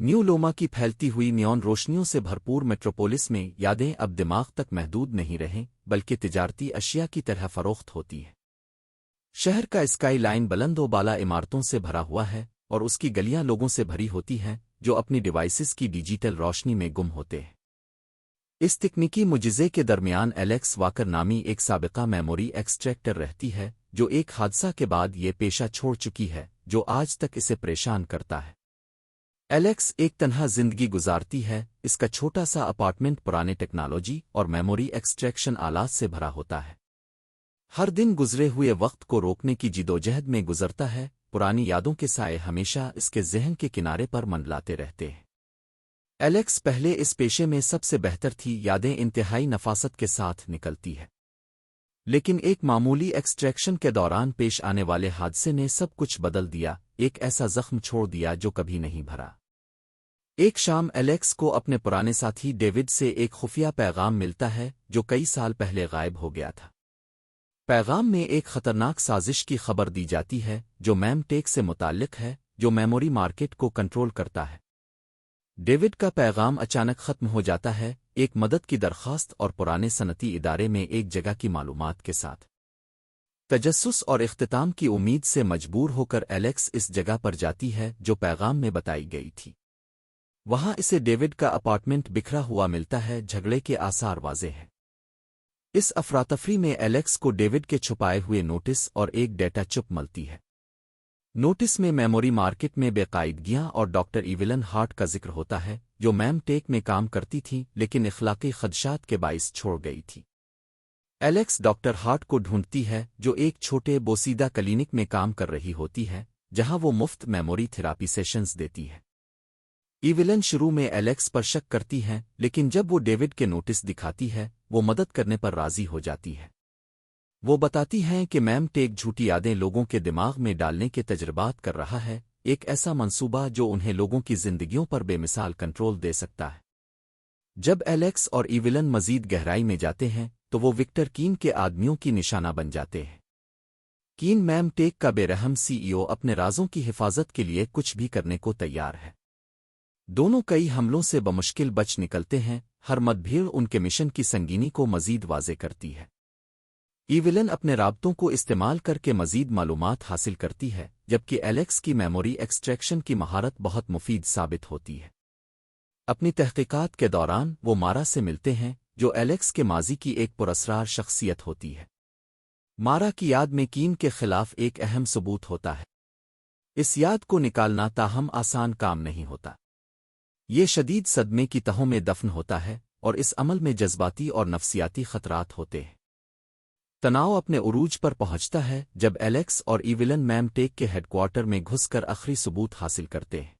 New لوما کی پھیلتی ہوئی نیون روشنیوں سے بھرپور میٹروپولس میں یادیں اب دماغ تک محدود نہیں رہیں، بلکہ تجارتی اشیاء کی طرح فروخت ہوتی ہے شہر کا اسکائی لائن بلند و بالا عمارتوں سے بھرا ہوا ہے اور اس کی گلیاں لوگوں سے بھری ہوتی ہیں، جو اپنی ڈیوائسز کی ڈیجیٹل روشنی میں گم ہوتے ہیں۔ اس تکنیکی مجزے کے درمیان ایلیکس واکر نامی ایک سابقہ میموری ایکسٹریکٹر رہتی ہے، جو ایک حادثہ کے بعد یہ پیشہ چھوڑ چکی ہے، جو آج تک اسے پریشان کرتا ہے۔ ایلیکس ایک تنہا زندگی گزارتی ہے، اس کا چھوٹا سا اپارٹمنٹ پرانے ٹیکنالوجی اور میموری ایکسٹریکشن آلات سے بھرا ہوتا ہے۔ ہر دن گزرے ہوئے وقت کو روکنے کی جدوجہد میں گزرتا ہے، پرانی یادوں کے سائے ہمیشہ اس کے ذہن کے کنارے پر منڈلاتے رہتے ہیں۔ ایلیکس پہلے اس پیشے میں سب سے بہتر تھی، یادیں انتہائی نفاست کے ساتھ نکلتی ہے۔ لیکن ایک معمولی ایکسٹریکشن کے دوران پیش آنے والے حادثے نے سب کچھ بدل دیا، ایک ایسا زخم چھوڑ دیا جو کبھی نہیں بھرا۔ ایک شام ایلیکس کو اپنے پرانے ساتھی ڈیوڈ سے ایک خفیہ پیغام ملتا ہے جو کئی سال پہلے غائب ہو گیا تھا۔ پیغام میں ایک خطرناک سازش کی خبر دی جاتی ہے جو میم ٹیک سے متعلق ہے، جو میموری مارکیٹ کو کنٹرول کرتا ہے۔ ڈیوڈ کا پیغام اچانک ختم ہو جاتا ہے، ایک مدد کی درخواست اور پرانے صنعتی ادارے میں ایک جگہ کی معلومات کے ساتھ۔ تجسس اور اختتام کی امید سے مجبور ہو کر ایلیکس اس جگہ پر جاتی ہے جو پیغام میں بتائی گئی تھی۔ وہاں اسے ڈیوڈ کا اپارٹمنٹ بکھرا ہوا ملتا ہے، جھگڑے کے آثار واضح ہیں۔ اس افراتفری میں ایلیکس کو ڈیوڈ کے چھپائے ہوئے نوٹس اور ایک ڈیٹا چپ ملتی ہے۔ نوٹس میں میموری مارکیٹ میں بے قاعدگیاں اور ڈاکٹر ایولن ہارٹ کا ذکر ہوتا ہے، جو میم ٹیک میں کام کرتی تھی، لیکن اخلاقی خدشات کے باعث چھوڑ گئی تھی۔ ایلیکس ڈاکٹر ہارٹ کو ڈھونڈتی ہے، جو ایک چھوٹے بوسیدہ کلینک میں کام کر رہی ہوتی ہے، جہاں وہ مفت میموری تھراپی سیشنز دیتی ہے۔ ایولن شروع میں ایلیکس پر شک کرتی ہیں، لیکن جب وہ ڈیوڈ کے نوٹس دکھاتی ہے، وہ مدد کرنے پر راضی ہو جاتی ہے۔ وہ بتاتی ہیں کہ میم ٹیک جھوٹی یادیں لوگوں کے دماغ میں ڈالنے کے تجربات کر رہا ہے، ایک ایسا منصوبہ جو انہیں لوگوں کی زندگیوں پر بے مثال کنٹرول دے سکتا ہے۔ جب ایلیکس اور ایولن مزید گہرائی میں جاتے ہیں، تو وہ وکٹر کین کے آدمیوں کی نشانہ بن جاتے ہیں۔ کین میم ٹیک کا بے رحم سی ای او اپنے رازوں کی حفاظت کے لیے کچھ بھی کرنے کو تیار ہے۔ دونوں کئی حملوں سے بمشکل بچ نکلتے ہیں، ہر مت بھیڑ ان کے مشن کی سنگینی کو مزید واضح کرتی ہے۔ ایولن اپنے رابطوں کو استعمال کر کے مزید معلومات حاصل کرتی ہے، جبکہ ایلیکس کی میموری ایکسٹریکشن کی مہارت بہت مفید ثابت ہوتی ہے۔ اپنی تحقیقات کے دوران وہ مارا سے ملتے ہیں، جو ایلیکس کے ماضی کی ایک پراسرار شخصیت ہوتی ہے۔ مارا کی یاد میں کین کے خلاف ایک اہم ثبوت ہوتا ہے۔ اس یاد کو نکالنا تاہم آسان کام نہیں ہوتا۔ یہ شدید صدمے کی تہوں میں دفن ہوتا ہے اور اس عمل میں جذباتی اور نفسیاتی خطرات ہوتے ہیں۔ تناؤ اپنے عروج پر پہنچتا ہے جب ایلیکس اور ایولن میم ٹیک کے ہیڈ کوارٹر میں گھس کر اخری ثبوت حاصل کرتے ہیں۔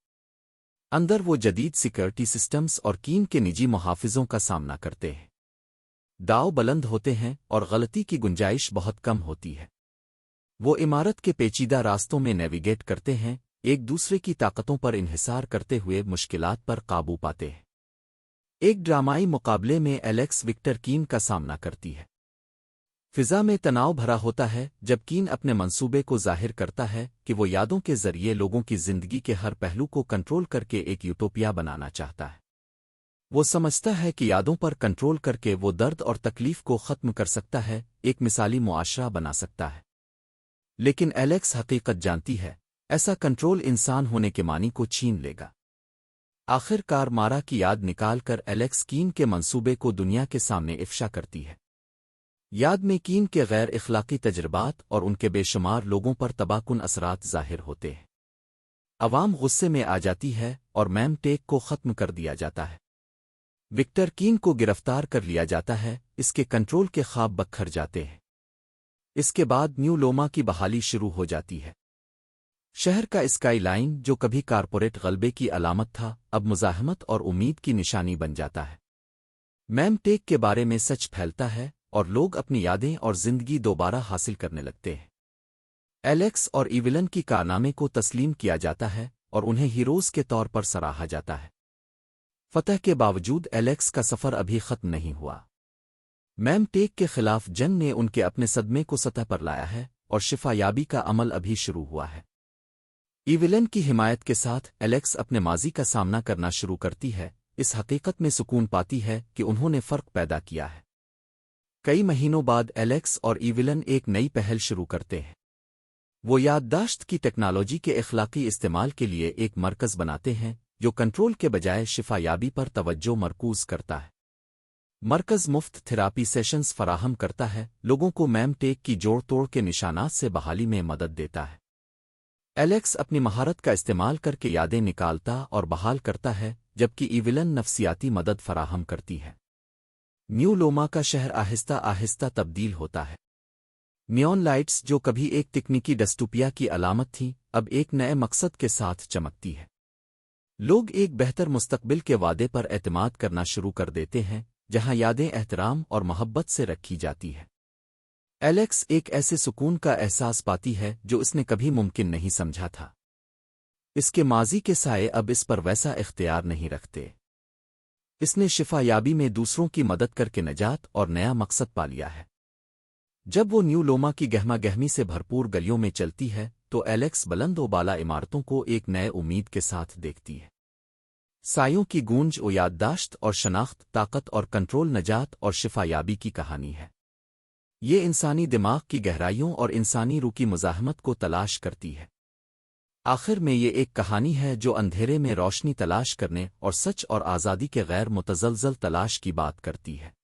اندر وہ جدید سیکورٹی سسٹمز اور کین کے نجی محافظوں کا سامنا کرتے ہیں۔ داؤ بلند ہوتے ہیں اور غلطی کی گنجائش بہت کم ہوتی ہے۔ وہ عمارت کے پیچیدہ راستوں میں نیویگیٹ کرتے ہیں ایک دوسرے کی طاقتوں پر انحصار کرتے ہوئے مشکلات پر قابو پاتے ہیں۔ ایک ڈرامائی مقابلے میں ایلیکس وکٹر کین کا سامنا کرتی ہے۔ فضا میں تناؤ بھرا ہوتا ہے جب کین اپنے منصوبے کو ظاہر کرتا ہے کہ وہ یادوں کے ذریعے لوگوں کی زندگی کے ہر پہلو کو کنٹرول کر کے ایک یوٹوپیا بنانا چاہتا ہے۔ وہ سمجھتا ہے کہ یادوں پر کنٹرول کر کے وہ درد اور تکلیف کو ختم کر سکتا ہے، ایک مثالی معاشرہ بنا سکتا ہے۔ لیکن ایلیکس حقیقت جانتی ہے ایسا کنٹرول انسان ہونے کے معنی کو چھین لے گا۔ آخر کار مارا کی یاد نکال کر ایلیکس کین کے منصوبے کو دنیا کے سامنے افشا کرتی ہے۔ یاد میں کین کے غیر اخلاقی تجربات اور ان کے بے شمار لوگوں پر تباکن اثرات ظاہر ہوتے ہیں۔ عوام غصے میں آ جاتی ہے اور میم ٹیک کو ختم کر دیا جاتا ہے۔ وکٹر کین کو گرفتار کر لیا جاتا ہے، اس کے کنٹرول کے خواب بکھر جاتے ہیں۔ اس کے بعد نیو لوما کی بحالی شروع ہو جاتی ہے۔ شہر کا اسکائی لائن جو کبھی کارپوریٹ غلبے کی علامت تھا، اب مزاحمت اور امید کی نشانی بن جاتا ہے۔ میم ٹیک کے بارے میں سچ پھیلتا ہے اور لوگ اپنی یادیں اور زندگی دوبارہ حاصل کرنے لگتے ہیں۔ ایلیکس اور ایولن کی کارنامے کو تسلیم کیا جاتا ہے اور انہیں ہیروز کے طور پر سراہا جاتا ہے۔ فتح کے باوجود ایلیکس کا سفر ابھی ختم نہیں ہوا۔ میم ٹیک کے خلاف جنگ نے ان کے اپنے صدمے کو سطح پر لایا ہے اور شفا یابی کا عمل ابھی شروع ہوا ہے۔ ایولن کی حمایت کے ساتھ الیکس اپنے ماضی کا سامنا کرنا شروع کرتی ہے، اس حقیقت میں سکون پاتی ہے کہ انہوں نے فرق پیدا کیا ہے۔ کئی مہینوں بعد الیکس اور ایولن ایک نئی پہل شروع کرتے ہیں۔ وہ یادداشت کی ٹیکنالوجی کے اخلاقی استعمال کے لیے ایک مرکز بناتے ہیں، جو کنٹرول کے بجائے شفا یابی پر توجہ مرکوز کرتا ہے۔ مرکز مفت تھراپی سیشنز فراہم کرتا ہے، لوگوں کو میم ٹیک کی جوڑ توڑ کے نشانات سے بحالی میں مدد دیتا ہے۔ ایلیکس اپنی مہارت کا استعمال کر کے یادیں نکالتا اور بحال کرتا ہے، جبکہ ایولن نفسیاتی مدد فراہم کرتی ہے۔ نیو لوما کا شہر آہستہ آہستہ تبدیل ہوتا ہے۔ نیون لائٹس جو کبھی ایک تکنیکی ڈسٹوپیا کی علامت تھی اب ایک نئے مقصد کے ساتھ چمکتی ہے۔ لوگ ایک بہتر مستقبل کے وعدے پر اعتماد کرنا شروع کر دیتے ہیں، جہاں یادیں احترام اور محبت سے رکھی جاتی ہے ایلیکس ایک ایسے سکون کا احساس پاتی ہے جو اس نے کبھی ممکن نہیں سمجھا تھا۔ اس کے ماضی کے سائے اب اس پر ویسا اختیار نہیں رکھتے۔ اس نے شفا یابی میں دوسروں کی مدد کر کے نجات اور نیا مقصد پا لیا ہے۔ جب وہ نیو لوما کی گہما گہمی سے بھرپور گلیوں میں چلتی ہے، تو ایلیکس بلند و بالا عمارتوں کو ایک نئے امید کے ساتھ دیکھتی ہے۔ سایوں کی گونج و یادداشت اور شناخت، طاقت اور کنٹرول، نجات اور شفا یابی کی کہانی ہے۔ یہ انسانی دماغ کی گہرائیوں اور انسانی روح کی مزاحمت کو تلاش کرتی ہے۔ آخر میں یہ ایک کہانی ہے جو اندھیرے میں روشنی تلاش کرنے اور سچ اور آزادی کے غیر متزلزل تلاش کی بات کرتی ہے۔